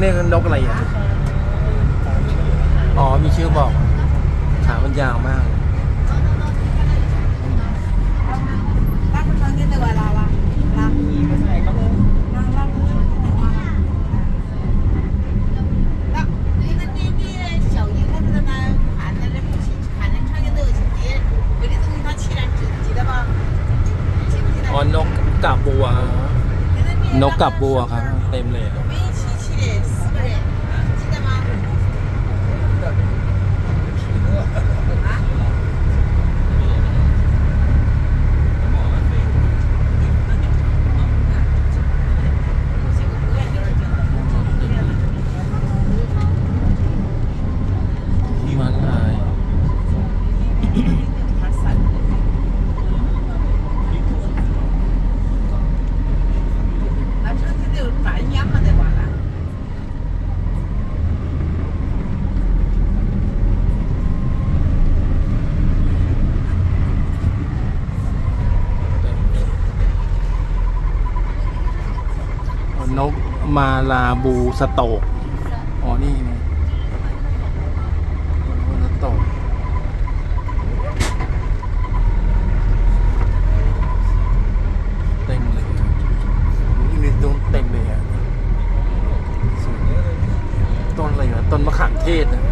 เรียกนกอะไรอะ อ๋อ มีชื่อบอกถามมันยาวมาก อ๋อนกกับบัว นกกับบัวครับ เต็มเลยอะ มาลาบูสโตกอ๋อนี่ไงสโตกเต็มเลยนี่มีต้นเต็มเลยอะต้นอะไรวะต้นมะขามเทศนะ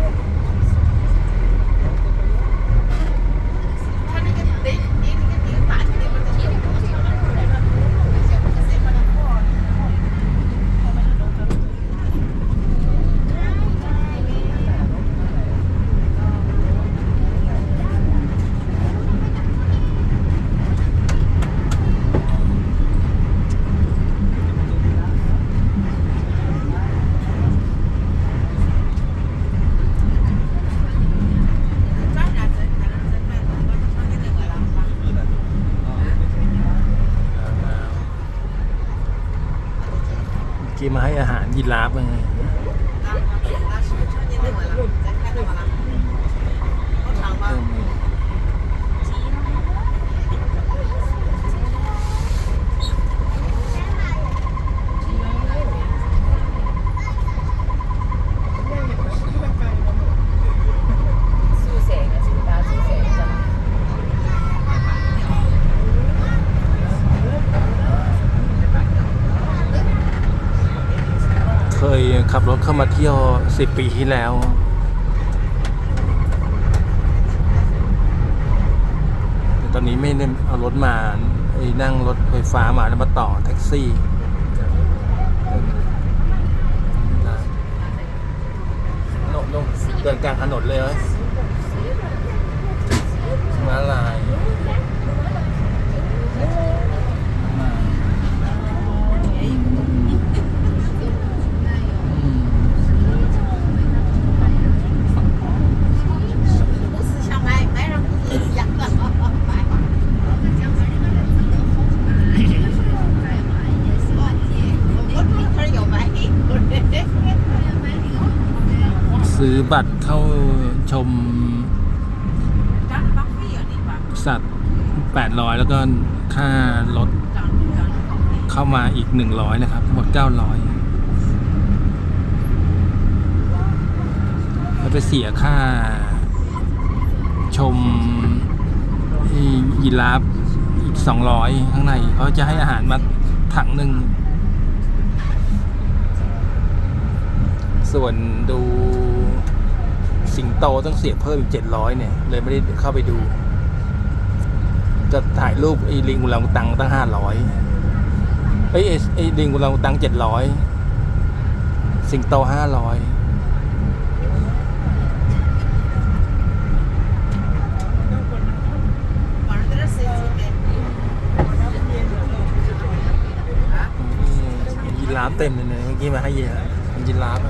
เคยขับรถเข้ามาเที่ยวสิบปีที่แล้ว แต่ตอนนี้ไม่ได้เอารถมาไอ้นั่งรถไฟฟ้ามาแล้วมาต่อแท็กซี่เดินกลางถนนเลยเว้ยมาลาย ซื้อบัตรเข้าชมสัตว์ 800 แล้วก็ค่ารถเข้ามาอีก 100 นะครับ หมด 900เราไปเสียค่าชมยีราฟอีก 200 ข้างในเขาจะให้อาหารมาถังหนึ่ง ส่วนดู สิงโตต้องเสียเพิ่มอีกเจ็ดร้อยเนี่ย เลยไม่ได้เข้าไปดู จะถ่ายรูปไอ้ลิงกุลังตังตั้งห้าร้อยไอ้ไอ้ลิงกุลังตังเจ็ดร้อยสิงโตห้าร้อยยีราฟเต็มเลยเนี่ยเมื่อกี้มาให้ยีราฟยีราฟ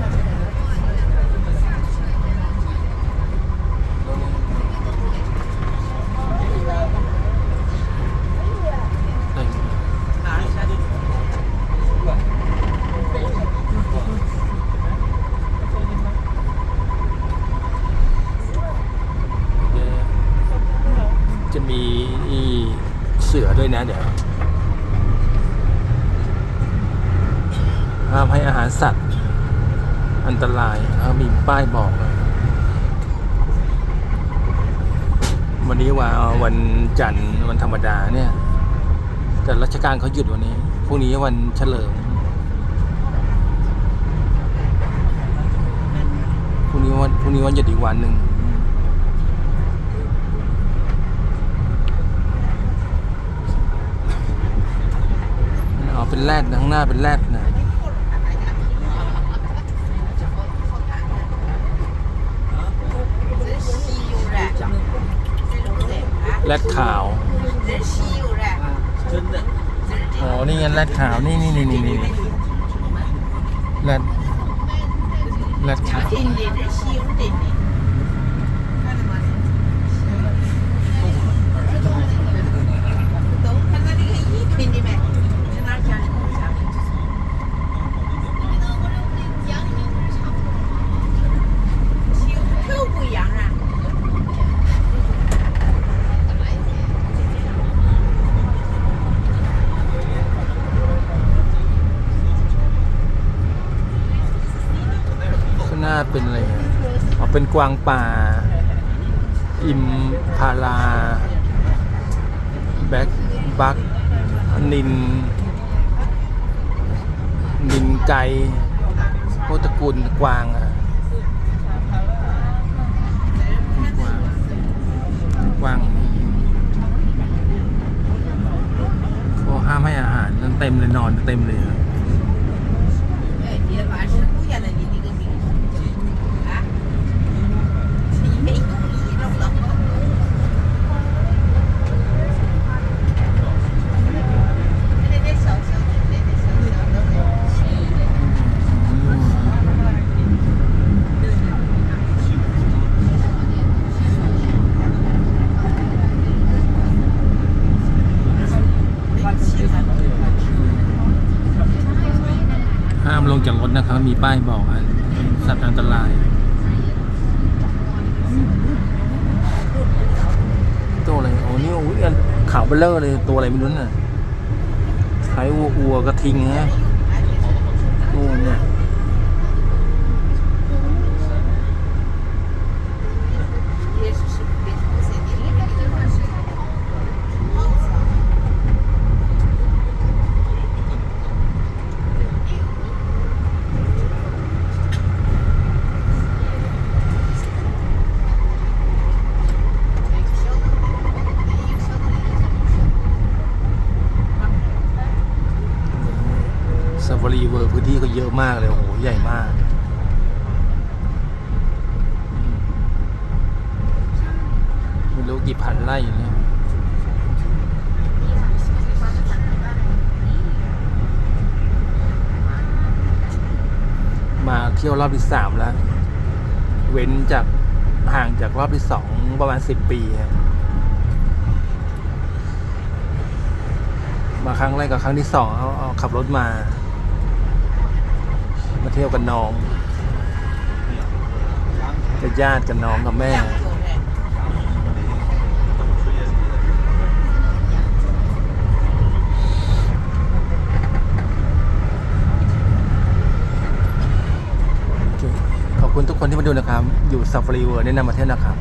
จะมีเสือด้วยนะเดี๋ยวห้ามให้อาหารสัตว์ อันตรายเขามีป้ายบอก วันนี้ว่าวันจันทร์วันธรรมดาเนี่ย แต่ราชการเขาหยุดวันนี้พรุ่งนี้วันเฉลิมพรุ่งนี้วันพรุ่งนี้วันหยุดอีกวันหนึ่งอ๋อ็นแรดนะข้างหน้าเป็นแรดนะแรดขาวอ๋อนี่ไงแรดขาวนี่นี่นี่นี่นี่แรดแรดขาว เป็นกวางป่า อิมพาราแบ็กบักนิน นินไกพวกตระกูลกวางอะกวางกวางเขาห้ามให้อาหารนั่นเต็มเลยนอนเต็มเลย กรถนะครับมีป้ายบอกอะสัตว์อันตราย ตัวอะไรโอ้นี่อุ้ยอันขาวเบลเลอร์เลยตัวอะไรไม่รู้น่ะคล้ายวัววัวกระทิงฮะตัวเนี่ย มากเลยโอ้โหใหญ่มากไม่รู้กี่พันไร่เนี่ยมาเที่ยวรอบที่สามแล้ว เว้นจากห่างจากรอบที่สองประมาณสิบปีครับมาครั้งแรกกับครั้งที่สองเอาขับรถมา ที่ยวกับน้องจะญาติกับน้องกับแม่ ขอบคุณทุกคนที่มาดูนะครับ อยู่ซาฟารีเวิร์ดแนะนำมาเทศนะครับ